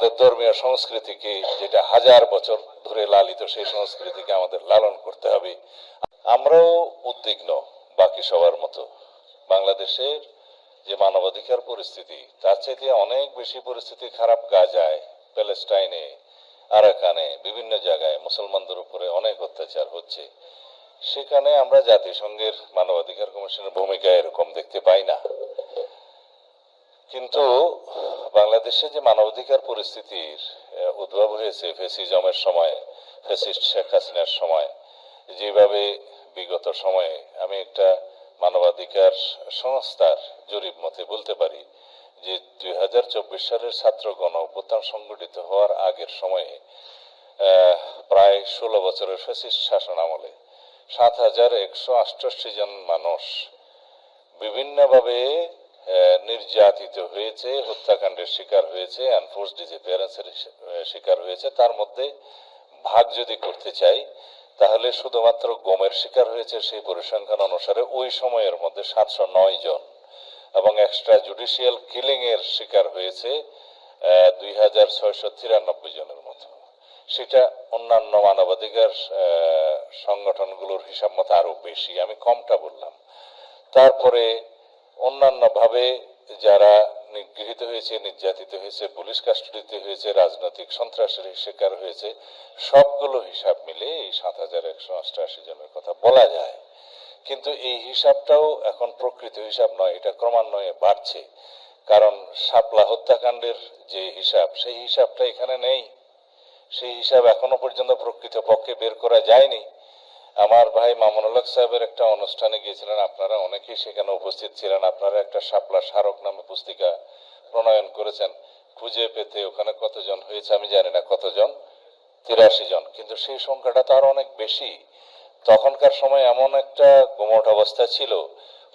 আমাদের ধর্মীয় সংস্কৃতিকে যেটা হাজার বছর ধরে লালিত, সেই সংস্কৃতিকে আমাদের লালন করতে হবে। আমরাও উদ্বিগ্ন, বাকি সবার মতো। বাংলাদেশের যে মানবাধিকার পরিস্থিতি, তার চাইতে অনেক বেশি পরিস্থিতি খারাপ গাজায়, প্যালেস্টাইনে, আরাকানে, বিভিন্ন জায়গায় মুসলমানদের উপরে অনেক অত্যাচার হচ্ছে। সেখানে আমরা জাতিসংঘের মানবাধিকার কমিশনের ভূমিকা এরকম দেখতে পাই না। কিন্তু বাংলাদেশে যে মানবাধিকার পরিস্থিতির উদ্ভব হয়েছে ফেসিজমের সময়, ফেসিস্ট শেখ হাসিনার সময়, যেভাবে বিগত সময়ে আমি একটা মানবাধিকার সংস্থার জরিপ মতে বলতে পারি যে দুই হাজার চব্বিশ সালের ছাত্র গণ অভ্যুত্থান সংগঠিত হওয়ার আগের সময়ে প্রায় ষোলো বছরের ফেসিস্ট শাসন আমলে সাত হাজার একশো আটষট্টি জন মানুষ বিভিন্নভাবে নির্যাতিত হয়েছে, হত্যাকাণ্ডের শিকার হয়েছে আনফোর্স ডিসঅ্যাপিয়ারেন্সের শিকার হয়েছে। তার মধ্যে ভাগ যদি করতে চাই, তাহলে শুধুমাত্র গমের শিকার হয়েছে সেই পরিসংখ্যান অনুসারে ওই সময়ের মধ্যে সাতশো নয় জন। এবং এক্সট্রা জুডিশিয়াল কিলিং এর শিকার হয়েছে দুই হাজার ছয়শো তিরানব্বই জনের মতো। সেটা অন্যান্য মানবাধিকার সংগঠনগুলোর হিসাব মতো আরও বেশি। আমি কমটা বললাম। তারপরে অন্যান্যভাবে যারা নিগৃহীত হয়েছে, নির্যাতিত হয়েছে, পুলিশ কাস্টডিতে হয়েছে, রাজনৈতিক সন্ত্রাসের শিকার হয়েছে, সবগুলো হিসাব মিলে এই সাত হাজার একশো অষ্টআশি জনের কথা বলা যায়। কিন্তু এই হিসাবটাও এখন প্রকৃত হিসাব নয়, এটা ক্রমান্বয়ে বাড়ছে। কারণ শাপলা হত্যাকাণ্ডের যে হিসাব, সেই হিসাবটা এখানে নেই। সেই হিসাব এখনও পর্যন্ত প্রকৃত পক্ষে বের করা যায়নি। আমার ভাই মামুনুল সাহেবের একটা অনুষ্ঠানে গিয়েছিলেন। আপনারা অনেকেই সেখানে উপস্থিত ছিলেন। আপনারা একটা শাপলা স্মারক নামে পুস্তিকা প্রণয়ন করেছেন। খুঁজে পেতে ওখানে কতজন হয়েছে আমি জানি না, কতজন? তিরাশি জন। কিন্তু সেই সংখ্যাটা তো আরও অনেক বেশি। তখনকার সময় এমন একটা গোমট অবস্থা ছিল।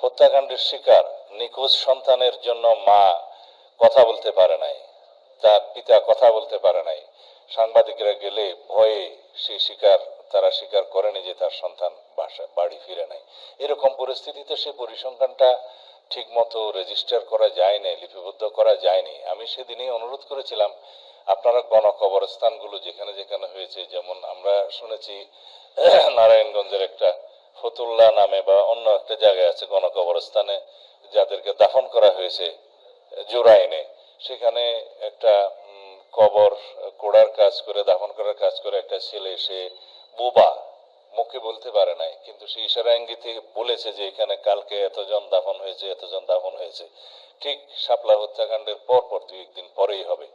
হত্যাকাণ্ডের শিকার, নিখোঁজ সন্তানের জন্য মা কথা বলতে পারে নাই, তার পিতা কথা বলতে পারে নাই। সাংবাদিকরা গেলে ভয়ে সেই শিকার, তারা স্বীকার করেনি যে তার সন্তান বাসা, বাড়ি ফিরে নাই। এরকম পরিস্থিতিতে সে পরিসংখ্যানটা ঠিক মতো রেজিস্টার করা যায়নি, লিপিবদ্ধ করা যায়নি। আমি সেদিনই অনুরোধ করেছিলাম, আপনারা গণকবরস্থানগুলো যেখানে যেখানে হয়েছে, যেমন আমরা শুনেছি, নারায়ণগঞ্জের একটা ফতুল্লা নামে বা অন্য একটা জায়গায় আছে গণকবরস্থানে, যাদেরকে দাফন করা হয়েছে জোরাইনে। সেখানে একটা কবর কোড়ার কাজ করে দাফন করার কাজ করে একটা ছেলে সে বোবা, মুখে বলতে পারে নাই, কিন্তু সে ইশারা ইঙ্গিতে বলেছে যে এখানে কালকে এতজন দাফন হয়েছে, এতজন দাফন হয়েছে। ঠিক শাপলা হত্যাকাণ্ডের পর পর দুই একদিন পরেই হবে।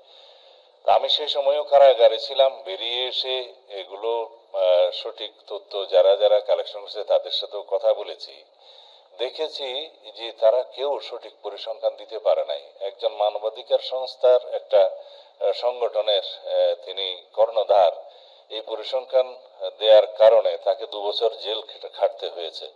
আমি সেই সময়ও কারাগারে ছিলাম, বেরিয়ে এসে এগুলো সঠিক তথ্য যারা যারা কালেকশন করেছে তাদের সাথেও কথা বলেছি। দেখেছি যে তারা কেউ সঠিক পরিসংখ্যান দিতে পারে নাই। একজন মানবাধিকার সংস্থার একটা সংগঠনের তিনি কর্ণধার। এই পরিসংখ্যান দেওয়ার কারণে তাকে দু বছর জেল খেটে- খাটতে হয়েছে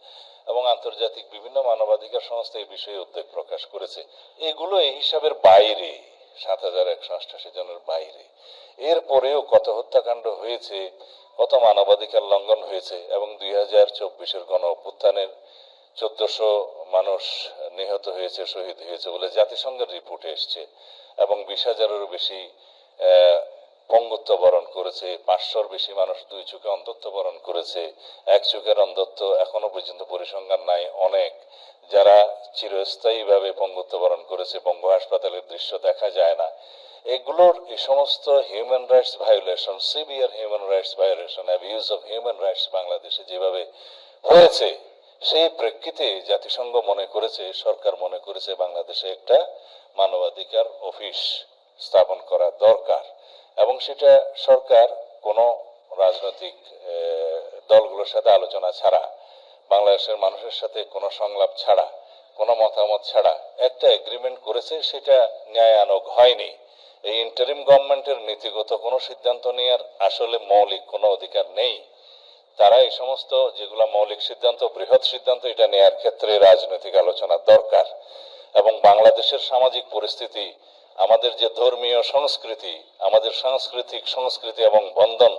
এবং আন্তর্জাতিক বিভিন্ন মানবাধিকার সংস্থা এই বিষয়ে উদ্বেগ প্রকাশ করেছে। এগুলো এই হিসাবের বাইরে, সাত হাজার একশো অষ্টাশি জনের বাইরে। এরপরেও কত হত্যাকাণ্ড হয়েছে, কত মানবাধিকার লঙ্ঘন হয়েছে এবং দুই হাজার চব্বিশের গণ অভ্যুত্থানের চোদ্দশো মানুষ নিহত হয়েছে, শহীদ হয়েছে বলে জাতিসংঘের রিপোর্টে এসছে। এবং বিশ হাজারেরও বেশি পঙ্গুত্ব বরণ করেছে। পাঁচশোর বেশি মানুষ দুই চোখে অন্ধত্ব বরণ করেছে। এক চোখের অন্ধত্ব এখনও পর্যন্ত পরিসংখ্যান নাই অনেক। যারা চিরস্থায়ীভাবে পঙ্গুত্ব বরণ করেছে বঙ্গ হাসপাতালের দৃশ্য দেখা যায় না। এগুলোর এই সমস্ত human rights violation severe human rights violation abuse of human rights বাংলাদেশে যেভাবে হয়েছে, সেই প্রেক্ষিতে জাতিসংঘ মনে করেছে, সরকার মনে করেছে বাংলাদেশে একটা মানবাধিকার অফিস স্থাপন করা দরকার এবং সেটা সরকার কোনো রাজনৈতিক দলগুলোর সাথে আলোচনা ছাড়া, বাংলাদেশের মানুষের সাথে কোনো সংলাপ ছাড়া, কোনো মতামত ছাড়া একটা এগ্রিমেন্ট করেছে, সেটা ন্যায় ন্যায়ানক হয়নি। এই ইন্টারিম গভর্নমেন্টের নীতিগত কোনো সিদ্ধান্ত নেওয়ার আসলে মৌলিক কোনো অধিকার নেই। তারা এই সমস্ত যেগুলো মৌলিক সিদ্ধান্ত, বৃহৎ সিদ্ধান্ত, এটা নেয়ার ক্ষেত্রে রাজনৈতিক আলোচনা দরকার। এবং বাংলাদেশের সামাজিক পরিস্থিতি, আমাদের যে ধর্মীয় সংস্কৃতি, আমাদের সাংস্কৃতিক সংস্কৃতি এবং বন্ধন,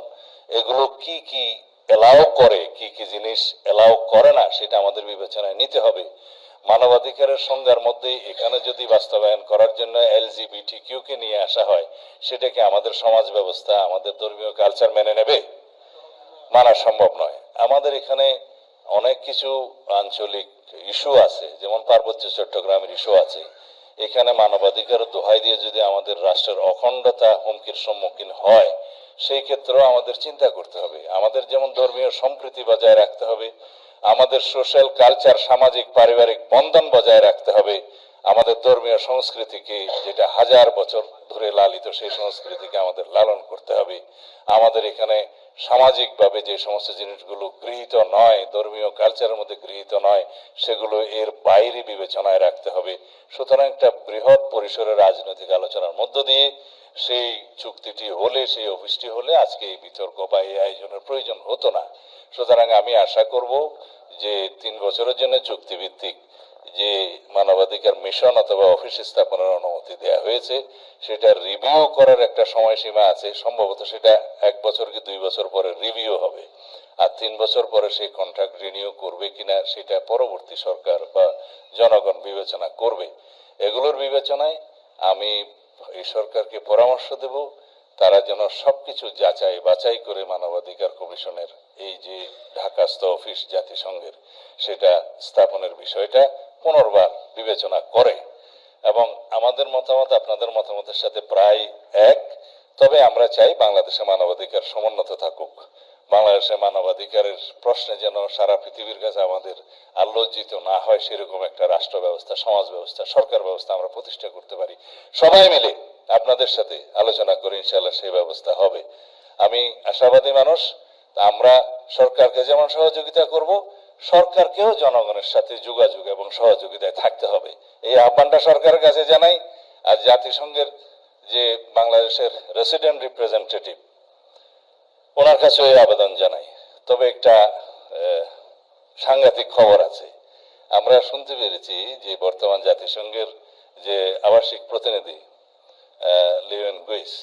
এগুলো কি কি এলাও করে, কি কি জিনিস এলাও করে না, সেটা আমাদের বিবেচনায় নিতে হবে। মানবাধিকারের সংজ্ঞার মধ্যে এখানে যদি বাস্তবায়ন করার জন্য এলজিবিটি কিউকে নিয়ে আসা হয় সেটাকে আমাদের সমাজ ব্যবস্থা, আমাদের ধর্মীয় কালচার মেনে নেবে? মানা সম্ভব নয়। আমাদের এখানে অনেক কিছু আঞ্চলিক ইস্যু আছে, যেমন পার্বত্য চট্টগ্রামের ইস্যু আছে। এখানে মানবাধিকার দোহাই দিয়ে যদি আমাদের রাষ্ট্রের অখণ্ডতা হুমকির সম্মুখীন হয়, সেই ক্ষেত্রেও আমাদের চিন্তা করতে হবে। আমাদের যেমন ধর্মীয় সম্প্রীতি বজায় রাখতে হবে, আমাদের সোশ্যাল কালচার, সামাজিক, পারিবারিক বন্ধন বজায় রাখতে হবে, আমাদের ধর্মীয় সংস্কৃতিকে যেটা হাজার বছর ধরে লালিত, সেই সংস্কৃতিকে আমাদের লালন করতে হবে। আমাদের এখানে সামাজিকভাবে যে সমস্ত জিনিসগুলো গৃহীত নয়, ধর্মীয় কালচারের মধ্যে গৃহীত নয়, সেগুলো এর বাইরে বিবেচনায় রাখতে হবে। সুতরাং একটা বৃহৎ পরিসরের রাজনৈতিক আলোচনার মধ্য দিয়ে সেই চুক্তিটি হলে, সেই অফিসটি হলে আজকে এই বিতর্ক বা এই আয়োজনের প্রয়োজন হতো না। সুতরাং আমি আশা করব যে তিন বছরের জন্য চুক্তিভিত্তিক যে মানবাধিকার মিশন অথবা অফিস স্থাপনের অনুমতি দেওয়া হয়েছে, সেটা রিভিউ করার একটা সময়সীমা আছে। সম্ভবত সেটা এক বছর কি দুই বছর পরে রিভিউ হবে। আর তিন বছর পরে সেই কন্ট্রাক্ট রিনিউ করবে কিনা, সেটা পরবর্তী সরকার বা জনগণ বিবেচনা করবে। এগুলোর বিবেচনায় আমি এই সরকারকে পরামর্শ দেব, তারা যেন সবকিছু যাচাই বাছাই করে মানবাধিকার কমিশনের এই যে ঢাকাস্থ অফিস জাতিসংঘের, সেটা স্থাপনের বিষয়টা পুনর্বার বিবেচনা করে এবং আমাদের মতামত আপনাদের মতামতের সাথে প্রায় এক। তবে আমরা চাই বাংলাদেশে মানবাধিকার সমুন্নত থাকুক। বাংলাদেশে মানবাধিকারের প্রশ্নে যেন সারা পৃথিবীর কাছে আমাদের আলোচিত না হয়, সেরকম একটা রাষ্ট্র ব্যবস্থা, সমাজ ব্যবস্থা, সরকার ব্যবস্থা আমরা প্রতিষ্ঠা করতে পারি। সবাই মিলে আপনাদের সাথে আলোচনা করে ইনশাল্লাহ সেই ব্যবস্থা হবে। আমি আশাবাদী মানুষ আমরা সরকারকে যেমন সহযোগিতা করব সরকারকেও জনগণের সাথে যোগাযোগ এবং সহযোগিতায় থাকতে হবে। এই আহ্বানটা সরকারের কাছে জানাই আর জাতিসংঘের যে বাংলাদেশের রেসিডেন্ট রিপ্রেজেন্টেটিভ ওনার কাছে ওই আবেদন জানাই। তবে একটা সাংঘাতিক খবর আছে। আমরা শুনতে পেরেছি যে বর্তমান জাতিসংঘের যে আবাসিক প্রতিনিধি আহ, লিওয়েন গুইস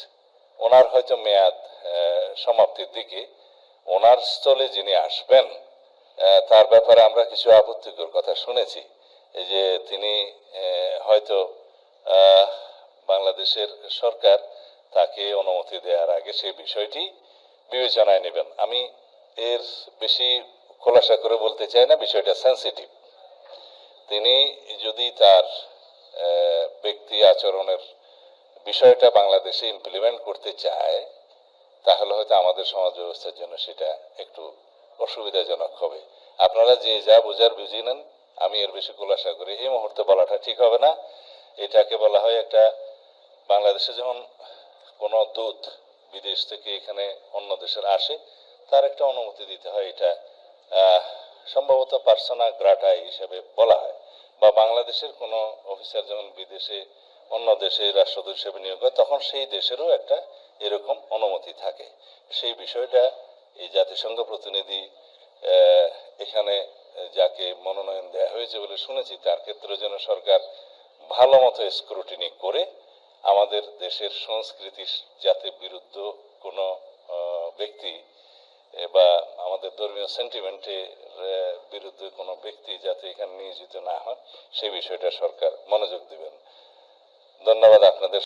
ওনার হয়তো মেয়াদ সমাপ্তির দিকে ওনার স্থলে যিনি আসবেন তার ব্যাপারে আমরা কিছু আপত্তিকর কথা শুনেছি। যে তিনি হয়তো বাংলাদেশের সরকার তাকে অনুমতি দেওয়ার আগে সেই বিষয়টি বিবেচনায় নেবেন। আমি এর বেশি খোলাসা করে বলতে চাই না, বিষয়টা সেন্সিটিভ তিনি যদি তার ব্যক্তি আচরণের বিষয়টা বাংলাদেশে ইমপ্লিমেন্ট করতে চায়, তাহলে হয়তো আমাদের সমাজ ব্যবস্থার জন্য সেটা একটু অসুবিধাজনক হবে। আপনারা যে যা বোঝার বুঝিয়ে নেন, আমি এর বেশি খোলাসা করি। এই মুহূর্তে বলাটা ঠিক হবে না। এটাকে বলা হয় একটা বাংলাদেশে যেমন কোনো দূত বিদেশ থেকে এখানে অন্য দেশের আসে, তার একটা অনুমতি দিতে হয়। এটা সম্ভবত পার্সোনা গ্রাটা হিসেবে বলা হয়। বা বাংলাদেশের কোনো অফিসার যখন বিদেশে অন্য দেশে রাষ্ট্রদূত হিসেবে নিয়োগ হয়, তখন সেই দেশেরও একটা এরকম অনুমতি থাকে। সেই বিষয়টা এই জাতিসংঘ প্রতিনিধি এখানে যাকে মনোনয়ন দেওয়া হয়েছে বলে শুনেছি, তার ক্ষেত্রে যেন সরকার ভালো মতো স্ক্রুটিনি করে আমাদের দেশের সংস্কৃতি যাতে বিরুদ্ধ কোনো ব্যক্তি বা আমাদের ধর্মীয় সেন্টিমেন্টের বিরুদ্ধে কোনো ব্যক্তি যাতে এখানে নিয়োজিত না হয় সেই বিষয়টা সরকার মনোযোগ দিবেন। ধন্যবাদ আপনাদের।